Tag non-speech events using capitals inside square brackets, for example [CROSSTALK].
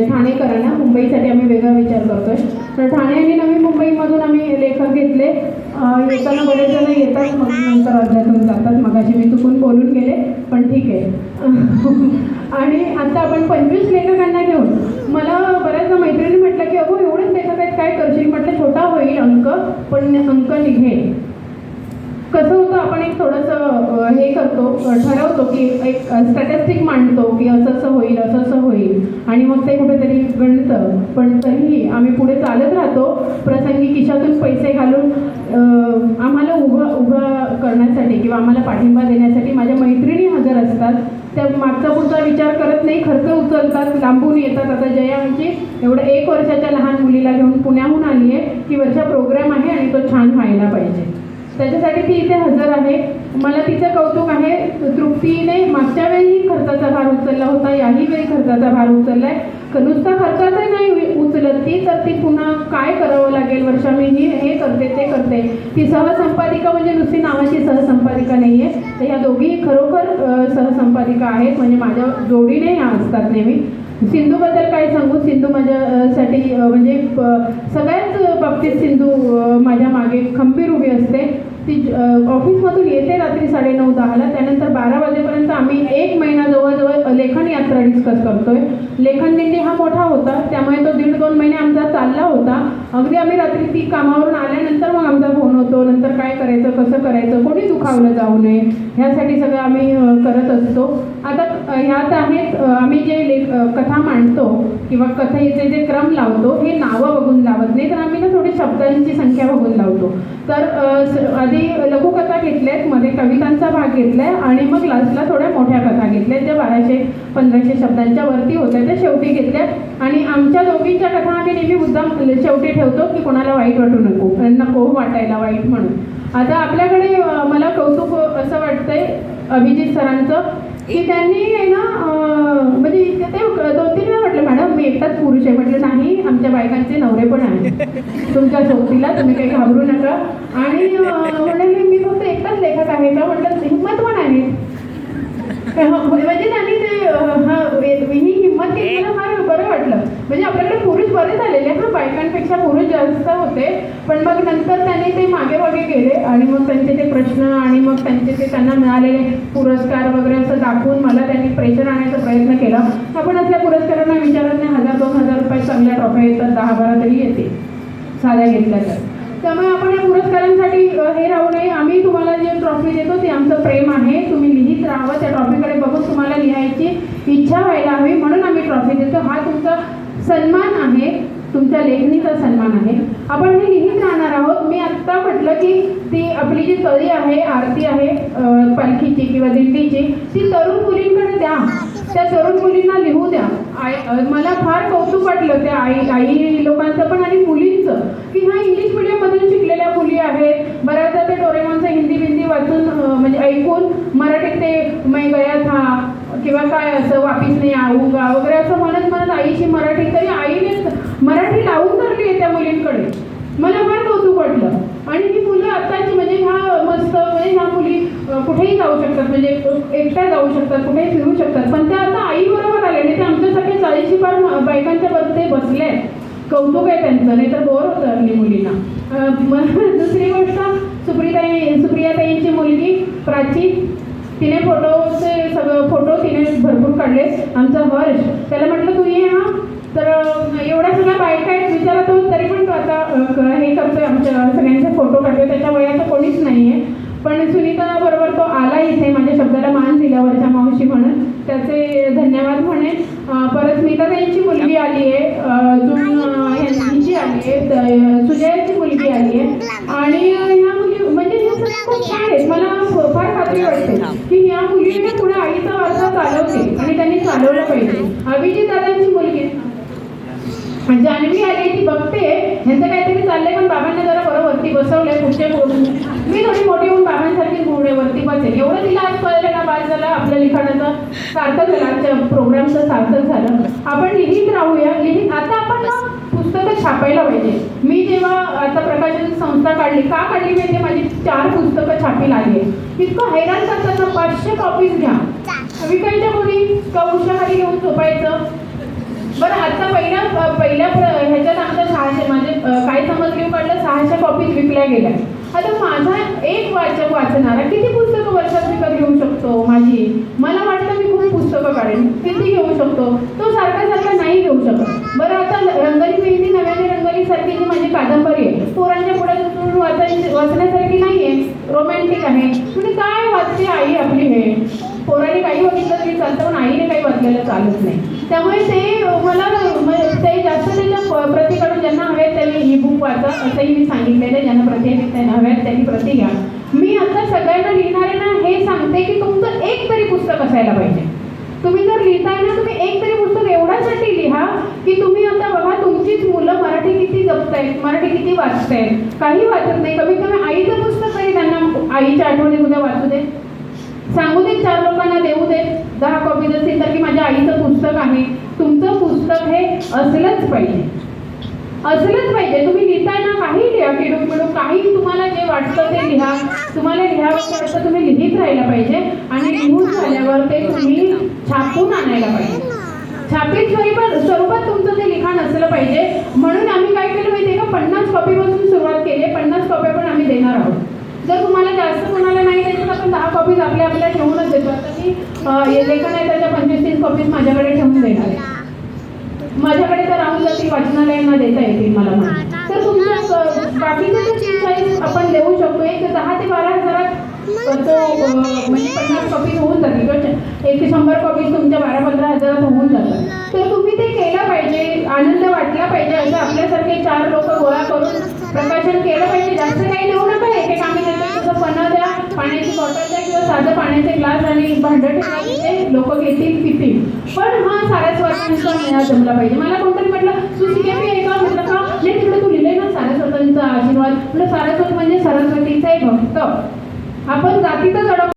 म्हणजे ठाणेकरांना मुंबईसाठी आम्ही वेगळा विचार करतोय. तर ठाणे आणि नवी मुंबईमधून आम्ही लेखक घेतले. येताना बरेच जण येतात मग नंतर अर्ध्यातून जातात. मगाशी मी चुकून बोलून गेले पण ठीक आहे. [LAUGHS] आणि आता आपण पंचवीस लेखकांना घेऊन मला बऱ्याचदा मैत्रिणी म्हटलं की अगो एवढेच लेखक आहेत काय करशील? म्हटलं छोटा होईल अंक पण अंक निघेल. कसं होतं आपण एक थोडंसं हे करतो ठरवतो की एक स्टॅटिस्टिक मांडतो की असं असं होईल असं असं होईल. आणि मग ते कुठेतरी गणतं. पण तरीही आम्ही पुढे चालत राहतो. प्रसंगी खिशातून पैसे घालून आम्हाला उभं उभं करण्यासाठी किंवा आम्हाला पाठिंबा देण्यासाठी माझ्या मैत्रिणी हजर असतात. त्या मागचा पुढचा विचार करत नाही. खर्च उचलतात लांबून येतात. आता जया आमची एवढं एक वर्षाच्या लहान मुलीला घेऊन पुण्याहून आली आहे. की वरचा प्रोग्राम आहे आणि तो छान व्हायला पाहिजे. त्याच्यासाठी ती इथे हजर आहे. मला तिचं कौतुक आहे. तृप्तीने मागच्या वेळीही खर्चाचा भार उचलला होता. याही वेळी खर्चाचा भार उचललाय. आहे नुसता खर्चाचा नाही उ- उचलत ती तर ती पुन्हा काय करावं लागेल वर्षा? मी ही हे करते ते करते. ती सहसंपादिका म्हणजे नुसती नावाची सहसंपादिका नाही आहे तर ह्या दोघी खरोखर सहसंपादिका आहेत. म्हणजे माझ्या जोडीने ह्या असतात नेहमी. सिंधूबद्दल काय सांगू? सिंधू माझ्यासाठी म्हणजे सगळ्याच बाबतीत सिंधू माझ्या मागे खंबीर ती ऑफिसमधून येते रात्री साडेनऊ दहाला. त्यानंतर बारा वाजेपर्यंत आम्ही एक महिना जवळजवळ लेखन यात्रा डिस्कस करतोय. लेखन दिंडी हा मोठा होता. त्यामुळे तो दीड दोन महिने आमचा चालला होता. अगदी आम्ही रात्री ती कामावरून आल्यानंतर मग आमचा फोन होतो नंतर काय करायचं कसं करायचं कोणी दुखावलं जाऊ नये ह्यासाठी सगळं आम्ही करत असतो. आता ह्यात आहेत आम्ही जे लेख कथा मांडतो किंवा कथेचे जे क्रम लावतो हे नावं बघून लावत नाही तर आम्ही ना थोडी शब्दांची संख्या बघून लावतो. तर आधी लघुकथा घेतल्या आहेत मध्ये कवितांचा भाग घेतलाय आणि मग लास्टला थोड्या मोठ्या कथा घेतल्यात ज्या बाराशे पंधराशे शब्दांच्या वरती होत्या त्या शेवटी घेतल्या आणि आमच्या दोघींच्या कथा आम्ही नेहमी मुद्दाम शेवटी ठेवतो की कोणाला वाईट वाटू नको. नको वाटायला वाईट म्हणून. आता आपल्याकडे मला कौतुक असं वाटतंय अभिजित सरांचं की त्यांनी आहे ना म्हणजे ते दोन तीन वेळा म्हटलं मॅडम मी एकटाच पुरुष आहे. म्हटलं नाही आमच्या बायकांचे नवरे पण आहेत. तुमच्या सोबतीला तुम्ही काही घाबरू नका. आणि म्हणाले मी फक्त एकटाच लेखक आहे का? म्हटलं हिंमत पण आहे. [LAUGHS] म्हणजे त्यांनी ते अं, हा वे- ही हिंमत केली मला फार बरं वाटलं म्हणजे आपल्याकडे पुरुष बरे झालेले हा बायकांपेक्षा पुरुष जास्त होते पण मग नंतर त्यांनी ते मागे मागे गेले आणि मग त्यांचे ते प्रश्न आणि मग त्यांचे ते त्यांना मिळालेले पुरस्कार वगैरे असं दाखवून मला त्यांनी प्रेशर आणायचा प्रयत्न केला. आपण असल्या पुरस्कारांना विचारत नाही हजार दोन हजार रुपये चांगल्या ट्रॉफ्या येतात दहा बारा तरी येते साध्या घेतल्या तर. त्यामुळे आपण या पुरस्कारांसाठी हे राहू नये. आम्ही तुम्हाला जे ट्रॉफी देतो ते आमचं प्रेम आहे. तुम्ही लिहित राहावं. त्या ट्रॉफीकडे बघून तुम्हाला लिहायची इच्छा व्हायला हवी. म्हणून आम्ही ट्रॉफी देतो. हा तुमचा सन्मान आहे. तुमच्या लेखणीचा सन्मान आहे. आपण हे लिहित राहणार आहोत. मी आत्ता म्हटलं की ती आपली जी तळी आहे आरती आहे पालखीची किंवा दिंडीची ती तरुण मुलींकडे द्या. त्या तरुण मुलींना लिहू द्या. आय मला फार कौतुक वाटलं त्या आई आई लोकांचं पण आणि मुलींचं की ह्या इंग्लिश मिडियममधून शिकलेल्या मुली आहेत. बऱ्याचदा ते डोरेमॉनचं हिंदी बिंदी वाचून म्हणजे ऐकून मराठीत ते मै गया था किंवा काय असं वापिस नाही आऊगा वगैरे असं म्हणत म्हणत आईची मराठी तरी आईने मराठी लावून धरली आहे त्या मुलींकडे. मला फार कौतुक वाटलं. आणि ही मुलं आत्ताची म्हणजे ह्या मस्त म्हणजे ह्या मुली कुठेही जाऊ शकतात म्हणजे एकट्या जाऊ शकतात कुठेही फिरू शकतात. पण त्या आता आई बरोबर आले आणि ते आमच्यासारखे चाळीशी पार बायकांच्या बस ते बसले आहेत. कौतुक आहे त्यांचं नाही तर बोर होतं हल्ली मुलींना. [LAUGHS] दुसरी गोष्ट सुप्रिताई सुप्रियाताईंची मुलगी प्राची तिने फोटोचे सगळं फोटो तिने भरपूर काढले. आमचा हर्ष त्याला म्हटलं तू ये हा. तर अं, एवढ्या बायका आहेत विचारा तो तरी पण तो आता हे करतोय आमच्या सगळ्यांचे फोटो काढतोय त्याच्या वयाचं कोणीच नाही आहे पण सुनीता बरोबर तो आला इथे माझ्या शब्दाला मान दिला वरच्या मावशी म्हणून. त्याचे धन्यवाद म्हणे. परत परत स्मिताताईंची मुलगी आली आहे अजून यांची आली आहे सुजयाची मुलगी आली आहे. आणि ह्या मुली म्हणजे ह्या सगळ्या खूप छान आहेत. मला फार खात्री वाटते की ह्या मुलीने पुढे आईचा वारसा चालवते आणि त्यांनी चालवलं पाहिजे अभिजित दादांची मुलगी जान्हवी आली ती बघते ह्यांचं काहीतरी चाललंय पण बाबांना जरा बरं वरती बसवलंय पुढचे बोलून मी थोडी मोठी होऊन बाबांसारखी मुळे वरती बसेल. एवढं तिला आज कळलं ना बाद झालं आपल्या लिखाणाचं? सार्थक झालं आजच्या प्रोग्रामचं सार्थक झालं. आपण लिहित राहूया. लिहित आता आपण ना पुस्तकं छापायला पाहिजे. मी जेव्हा आता प्रकाशन संस्था काढली का काढली माहिती माझी चार पुस्तकं छापी लागली. इतकं हैराण करतात पाचशे कॉपीज घ्या विकायच्या कोणी का उशाखाली घेऊन झोपायचं बरं आता पहिल्या पहिल्या ह्याच्यात आमच्या सहाशे म्हणजे काय समजली काढलं सहाशे कॉपीज विकल्या गेल्या. आता माझा एक वाचक वाचणारा किती पुस्तकं वर्षात विकत घेऊ शकतो माझी? मला वाटतं मी खूप पुस्तकं काढेन. किती घेऊ शकतो? तो सारखा सारखा नाही घेऊ शकत. बरं आता रंगली मेहंदी नव्याने रंगली सारखी जी माझी कादंबरी आहे पोरांच्या पुढे वाचायची वाचण्यासारखी नाही आहे रोमॅन्टिक आहे. म्हणजे काय वाचते आई आपली हे? पोराने काही बघितलं तरी चालतं पण आईने काही वाचलेलं चालत नाही. त्यामुळे ते मला म्हणजे ते जास्त त्याच्या प्रतीकडून ज्यांना हवेत त्यांनी ई बुक वाचा असंही मी सांगितलेलं आहे. ज्यांना प्रती हव्यात त्यांनी प्रती घ्या. मी आता सगळ्यांना लिहिणारे ना हे सांगते की तुमचं एक तरी पुस्तक असायला पाहिजे. तुम्ही जर लिहिताय ना तुम्ही एक तरी पुस्तक एवढ्यासाठी लिहा की तुम्ही आता बघा तुमचीच मुलं मराठी किती जपतायत मराठी किती वाचतायत. काही वाचत नाही. कमीत कमी आईचं पुस्तक तरी त्यांना आईच्या आठवणी उद्या वाचू दे. सांगू दे चार लोकांना देऊ दे. दहा कॉपीज असतील तर की माझ्या आईचं पुस्तक आहे. तुमचं पुस्तक हे असलंच पाहिजे. असलंच पाहिजे. तुम्ही लिहिताय ना काही लिहा किडूक मिडूक काही तुम्हाला जे वाटतं ते लिहा. तुम्हाला लिहावं वाटतं तुम्ही लिहित राहायला पाहिजे. आणि लिहून झाल्यावर ते तुम्ही छापून आणायला पाहिजे. छापीत स्वरूपात स्वरूपात तुमचं ते लिखाण असलं पाहिजे. म्हणून आम्ही काय केलं माहिती आहे का? पन्नास कॉपीपासून सुरुवात केली पन्नास कॉप्या पण आम्ही देणार आहोत. जर तुम्हाला जास्त कोणाला आपण दहा कॉपीज आपल्या आपल्या ठेवूनच देतो. आता मी लेखन आहे त्याच्या पंचवीस तीस कॉपीज माझ्याकडे ठेवून देणार आहे. माझ्याकडे तर राहून जातील वाचनालयांना देता येतील मला म्हणून. तर तुमचं बाकीचे आपण देऊ शकतो. एक दहा ते बारा हजारात तो म्हणजे पन्नास कॉपी होऊन जाते किंवा एक ते शंभर कॉपीज तुमच्या बारा पंधरा हजारात होऊन जातात. तर तुम्ही ते केलं पाहिजे. आनंद वाटला पाहिजे. असं आपल्यासारखे चार लोक गोळा करून प्रकाशन केलं पाहिजे जास्त काही देऊ नका एक एक आम्ही देतो तसं पन्हा द्या पाण्याची बॉटल द्या किंवा साधं पाण्याचे ग्लास आणि भांडं ठेवा तिथे लोक घेतील पितील. पण हा सारस्वतांचा मेळा जमला पाहिजे. मला कोणतरी म्हटलं तू सीएपी आहे का? म्हटलं का? नाही तिकडे तू लिहिले ना सारस्वतांचा आशीर्वाद. म्हटलं सारस्वत म्हणजे सरस्वतीचा एक भक्त. आपण जातीतच अडक